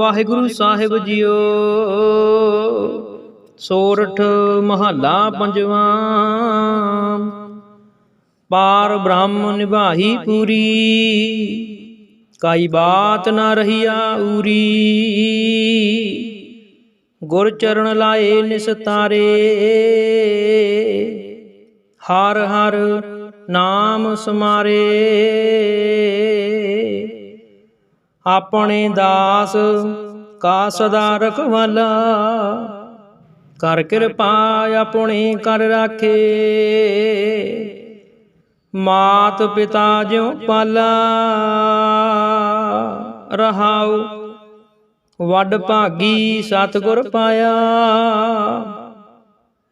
ਵਾਹਿਗੁਰੂ ਸਾਹਿਬ JIO. ਸੋਰਠ ਮਹੱਲਾ ਪੰਜਵਾਂ। ਪਾਰ ਬ੍ਰਹਮ ਨਿਭਾਈ ਪੂਰੀ। ਕਾਈ ਬਾਤ ਨਾ ਰਹੀਆ ਊਰੀ। ਗੁਰ ਚਰਨ ਲਾਏ ਨਿਸਤਾਰੇ ਹਰ ਹਰ ਨਾਮ ਸਮਾਰੇ। ਆਪਣੇ ਦਾਸ, ਕਾ ਸਦਾ ਰਖਵਾਲਾ। ਕਰ ਕਿਰਪਾ ਆਪਣੇ ਕਰ ਰਾਖੇ। ਮਾਤ ਪਿਤਾ ਜਿਉ ਪਾਲਾ। ਰਹਾਉ, ਵੱਡ ਭਾਗੀ ਸਤਿਗੁਰ ਪਾਇਆ।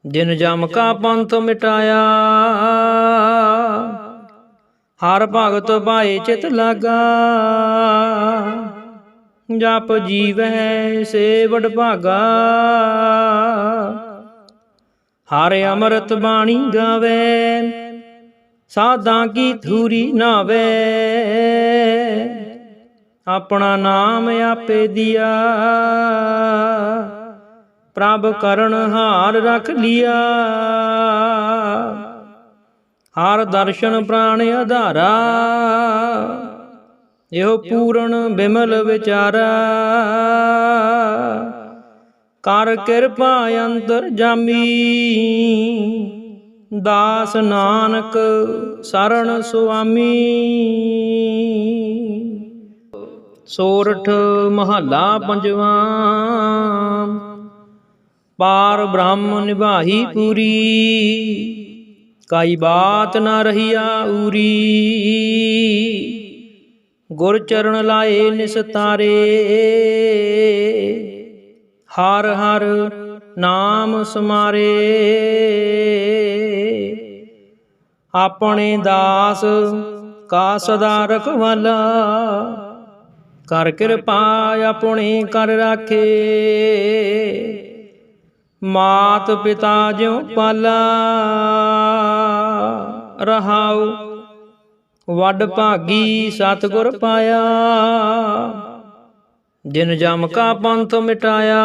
ਜਿਨ ਜਮ ਕਾ ਪੰਥ ਮਿਟਾਇਆ। ਹਰ ਭਗਤ ਭਾਏ ਚਿਤ ਲਾਗਾ। ਜਪ ਜੀਵੈ ਸੇ ਭਾਗਾ। ਹਰ ਅੰਮ੍ਰਿਤ ਬਾਣੀ ਗਾਵੇ। ਸਾਧਾਂ ਕੀ ਧੂਰੀ ਨਾਵੇ। ਆਪਣਾ ਨਾਮ ਆਪੇ ਦਿਆ। ਪ੍ਰਭ ਕਰਨ ਹਾਰ ਰਖ ਲਿਆ। ਹਰ ਦਰਸ਼ਨ ਪ੍ਰਾਣ ਆਧਾਰਾ। ਇਹੋ ਪੂਰਨ ਬਿਮਲ ਵਿਚਾਰਾ। ਕਰ ਕਿਰਪਾ ਅੰਤਰ ਜਾਮੀ। ਦਾਸ ਨਾਨਕ ਸਰਣ ਸੁਆਮੀ। ਸੋਰਠ ਮਹੱਲਾ ਪੰਜਵਾਂ। ਪਾਰ ਬ੍ਰਹਮ ਨਿਭਾਈ ਪੂਰੀ। ਕਾਈ ਬਾਤ ਨਾ ਰਹੀਆ ਊਰੀ। ਗੁਰ ਚਰਨ ਲਾਏ ਨਿਸਤਾਰੇ ਹਰ ਹਰ ਨਾਮ ਸਮਾਰੇ। ਆਪਣੇ ਦਾਸ ਕਾ ਸਦਾ ਰਖਵਾਲਾ। ਕਰ ਕਿਰਪਾ ਆਪਣੇ ਕਰ ਰਾਖੇ। ਮਾਤ ਪਿਤਾ ਜਿਉ ਪਾਲਾ, ਰਹਾਉ, ਵੱਡ ਭਾਗੀ ਸਤਿਗੁਰ ਪਾਇਆ। ਜਿਨ ਜਮ ਕਾ ਪੰਥ ਮਿਟਾਇਆ,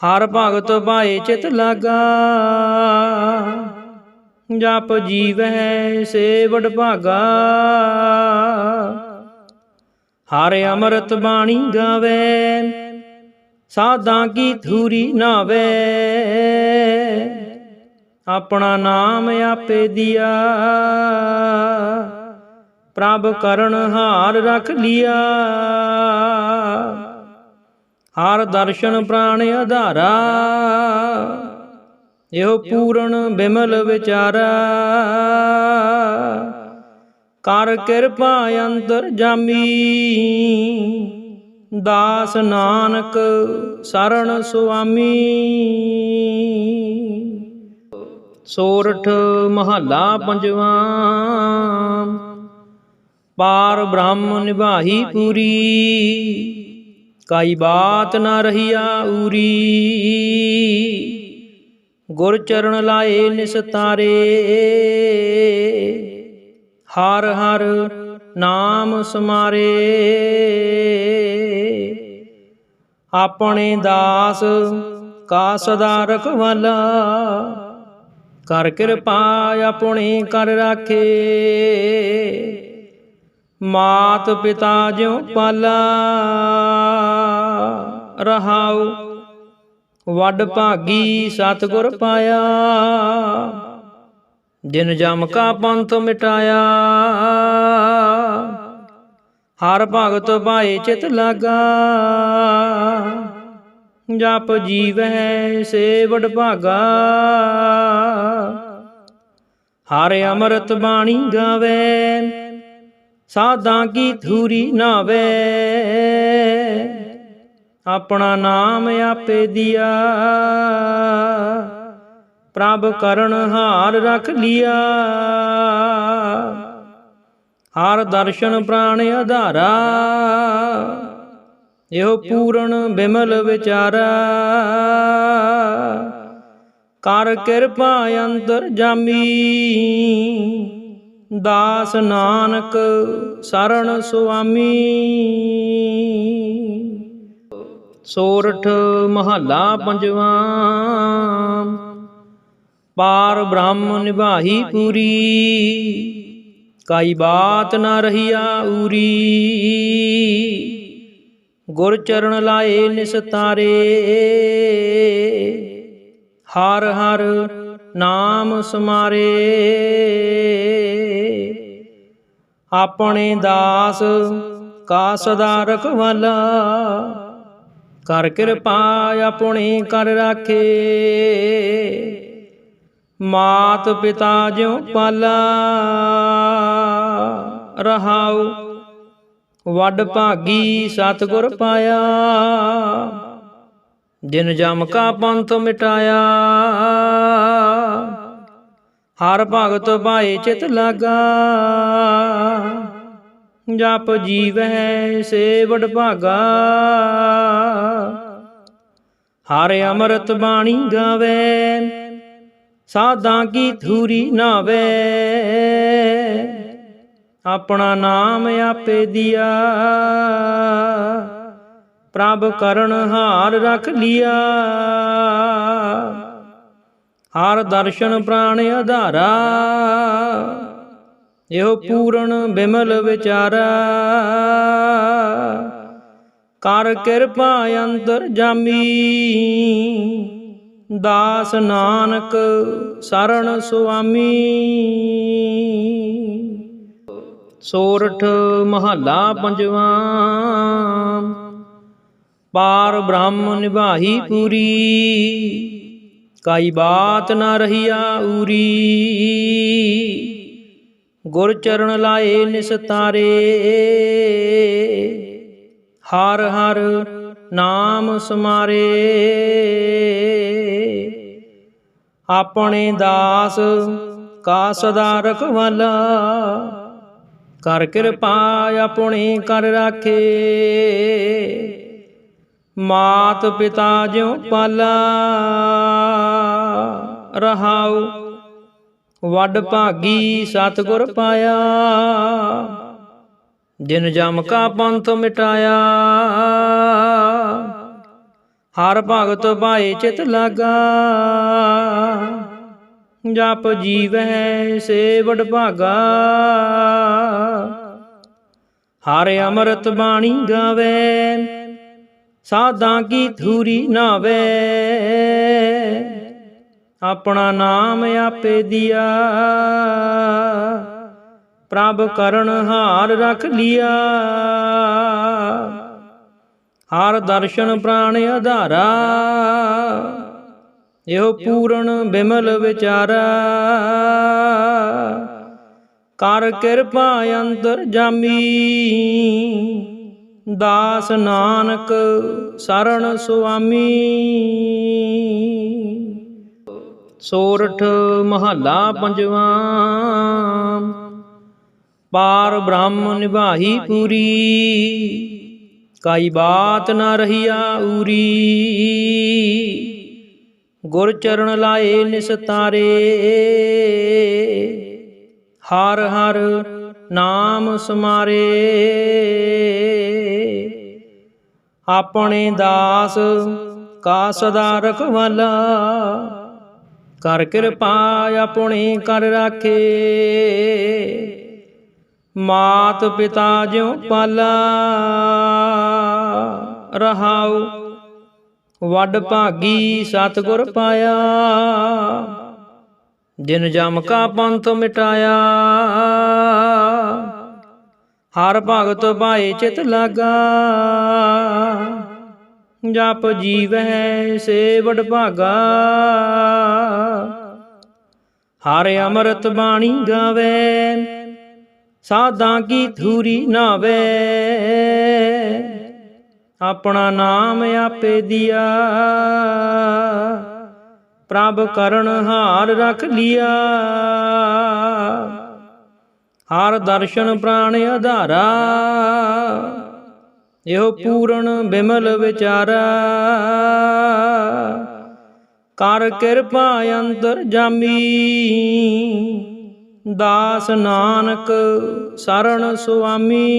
ਹਰ ਭਗਤ ਭਾਏ ਚਿਤ ਲਾਗਾ। ਜਪ ਜੀਵੈ ਸੇ ਵਡ ਭਾਗਾ। ਹਰ ਅੰਮ੍ਰਿਤ ਬਾਣੀ ਗਾਵੇ। ਸਾਧਾਂ ਕੀ ਧੂਰੀ ਨਾਵੇ? ਆਪਣਾ ਨਾਮ ਆਪੇ ਦਿਆ। ਪ੍ਰਭ ਕਰਨ ਹਾਰ ਰਖ ਲਿਆ। ਹਰ ਦਰਸ਼ਨ ਪ੍ਰਾਣ ਆਧਾਰਾ। ਇਹੋ ਪੂਰਨ ਬਿਮਲ ਵਿਚਾਰਾ। ਕਰ ਕਿਰਪਾ ਅੰਤਰ ਜਾਮੀ। ਦਾਸ ਨਾਨਕ ਸਰਣ ਸੁਆਮੀ। ਸੋਰਠ ਮਹੱਲਾ ਪੰਜਵਾਂ। ਪਾਰ ਬ੍ਰਹਮ ਨਿਭਾਈ ਪੂਰੀ। ਕਾਈ ਬਾਤ ਨਾ ਰਹੀਆ ਊਰੀ। ਗੁਰ ਚਰਨ ਲਾਏ ਨਿਸਤਾਰੇ ਹਰ ਹਰ ਨਾਮ ਸਮਾਰੇ। ਆਪਣੇ ਦਾਸ ਕਾ ਸਦਾ ਰਖਵਾਲਾ। ਕਰ ਕਿਰਪਾ ਆਪਣੇ ਕਰ ਰਾਖੇ। ਮਾਤ ਪਿਤਾ ਜਿਉ ਪਾਲਾ। ਰਹਾਉ, ਵੱਡ ਭਾਗੀ ਸਤਿਗੁਰ ਪਾਇਆ। ਜਿਨ ਜਮ ਕਾ ਪੰਥ ਮਿਟਾਇਆ। ਹਰ ਭਗਤ ਭਾਏ ਚਿਤ ਲਾਗਾ। ਜਪ ਜੀਵੈ ਸੇ ਭਾਗਾ। ਹਰ ਅੰਮ੍ਰਿਤ ਬਾਣੀ ਗਾਵੇ। ਸਾਧਾਂ ਕੀ ਧੂਰੀ ਨਾਵੇ। ਆਪਣਾ ਨਾਮ ਆਪੇ ਦਿਆ। ਪ੍ਰਭ ਕਰਨ ਹਾਰ ਰਖ ਲਿਆ। ਹਰ ਦਰਸ਼ਨ ਪ੍ਰਾਣ ਆਧਾਰਾ। ਇਹੋ ਪੂਰਨ ਬਿਮਲ ਵਿਚਾਰਾ। ਕਰ ਕਿਰਪਾ ਅੰਤਰ ਜਾਮੀ। ਦਾਸ ਨਾਨਕ ਸਰਣ ਸੁਆਮੀ। ਸੋਰਠ ਮਹੱਲਾ ਪੰਜਵਾਂ। ਪਾਰ ਬ੍ਰਹਮ ਨਿਭਾਹੀ ਪੂਰੀ। ਕਾਈ ਬਾਤ ਨਾ ਰਹੀਆ ਊਰੀ। ਗੁਰ ਚਰਨ ਲਾਏ ਨਿਸਤਾਰੇ ਹਰ ਹਰ ਨਾਮ ਸਮਾਰੇ। ਆਪਣੇ ਦਾਸ ਕਾ ਸਦਾ ਰਖਵਾਲਾ। ਕਰ ਕਿਰਪਾ ਆਪਣੇ ਕਰ ਰਾਖੇ। ਮਾਤ ਪਿਤਾ ਜਿਉ ਪਾਲਾ। ਰਹਾਉ। ਵੱਡ ਭਾਗੀ ਸਤਿਗੁਰ ਪਾਇਆ। ਜਿਨ ਜਮ ਕਾ ਪੰਥ ਮਿਟਾਇਆ। ਹਰ ਭਗਤ ਭਾਏ ਚਿਤ ਲਾਗਾ। ਜਪ ਜੀਵੈ ਸੇ ਵਡ ਭਾਗਾ। ਹਰ ਅੰਮ੍ਰਿਤ ਬਾਣੀ ਗਾਵੇ। ਸਾਧਾਂ ਕੀ ਧੂਰੀ ਨਾਵੇ। ਆਪਣਾ ਨਾਮ ਆਪੇ ਦਿਆ। ਪ੍ਰਭ ਕਰਨ ਹਾਰ ਰਖ ਲਿਆ। ਹਰ ਦਰਸ਼ਨ ਪ੍ਰਾਣ ਆਧਾਰਾ। ਇਹੋ ਪੂਰਨ ਬਿਮਲ ਵਿਚਾਰਾ। ਕਰ ਕਿਰਪਾ ਅੰਤਰ ਜਾਮੀ। ਦਾਸ ਨਾਨਕ ਸਰਣ ਸੁਆਮੀ। ਸੋਰਠ ਮਹੱਲਾ ਪੰਜਵਾਂ। ਪਾਰ ਬ੍ਰਹਮ ਨਿਭਾਹੀ ਪੂਰੀ। ਕਾਈ ਬਾਤ ਨਾ ਰਹੀਆ ਊਰੀ। ਗੁਰ ਚਰਨ ਲਾਏ ਨਿਸਤਾਰੇ ਹਰ ਹਰ ਨਾਮ ਸਮਾਰੇ। ਆਪਣੇ ਦਾਸ ਕਾ ਸਦਾ ਰਖਵਾਲਾ। ਕਰ ਕਿਰਪਾ ਆਪਣੀ ਕਰ ਰਾਖੇ। ਮਾਤ ਪਿਤਾ ਜਿਉ ਪਾਲਾ ਰਹਾਉ, ਵੱਡ ਭਾਗੀ ਸਤਿਗੁਰ ਪਾਇਆ। ਜਿਨ ਜਮ ਕਾ ਪੰਥ ਮਿਟਾਇਆ, ਹਰ ਭਗਤ ਭਾਏ ਚਿਤ ਲਾਗਾ। ਜਪ ਜੀਵੈ ਸੇ ਭਾਗਾ। ਹਰ ਅੰਮ੍ਰਿਤ ਬਾਣੀ ਗਾਵੇ, ਸਾਧਾਂ ਕੀ ਧੂਰੀ ਨਾਵੇ। ਆਪਣਾ ਨਾਮ ਆਪੇ ਦਿਆ, ਪ੍ਰਭ ਕਰਨ ਹਾਰ ਰਖ ਲਿਆ। ਹਰ ਦਰਸ਼ਨ ਪ੍ਰਾਣ ਆਧਾਰਾ ਇਹੋ ਪੂਰਨ ਬਿਮਲ ਵਿਚਾਰਾ। ਕਰ ਕਿਰਪਾ ਅੰਤਰ ਜਾਮੀ। ਦਾਸ ਨਾਨਕ ਸਰਣ ਸੁਆਮੀ। ਸੋਰਠ ਮਹੱਲਾ ਪੰਜਵਾਂ। ਪਾਰ ਬ੍ਰਹਮ ਨਿਭਾਈ ਪੂਰੀ। ਕਾਈ ਬਾਤ ਨਾ ਰਹੀਆ ਊਰੀ। ਗੁਰ ਚਰਨ ਲਾਏ ਨਿਸਤਾਰੇ ਹਰ ਹਰ ਨਾਮ ਸਮਾਰੇ। ਆਪਣੇ ਦਾਸ ਕਾ ਸਦਾ ਰਖਵਾਲਾ। ਕਰ ਕਿਰਪਾ ਆਪਣੀ ਕਰ ਰਾਖੇ। ਮਾਤ ਪਿਤਾ ਜਿਉ ਪਾਲਾ। ਰਹਾਉ ਵੱਡ ਭਾਗੀ ਸਤਿਗੁਰ ਪਾਇਆ। ਜਿਨ ਜਮ ਕਾ ਪੰਥ ਮਿਟਾਇਆ। ਹਰ ਭਗਤ ਭਾਏ ਚਿਤ ਲਾਗਾ। ਜਪ ਜੀਵੈ ਸੇ ਵਡ ਭਾਗਾ। ਹਰ ਅੰਮ੍ਰਿਤ ਬਾਣੀ ਗਾਵੇ। ਸਾਧਾਂ ਕੀ ਧੂਰੀ ਨਾਵੇ। ਆਪਣਾ ਨਾਮ ਆਪੇ ਦਿਆ। ਪ੍ਰਭ ਕਰਨ ਹਾਰ ਰਖ ਲਿਆ। ਹਰ ਦਰਸ਼ਨ ਪ੍ਰਾਣ ਆਧਾਰਾ। ਇਹੋ ਪੂਰਨ ਬਿਮਲ ਵਿਚਾਰਾ। ਕਰ ਕਿਰਪਾ ਅੰਤਰ ਜਾਮੀ। ਦਾਸ ਨਾਨਕ ਸਰਣ ਸੁਆਮੀ।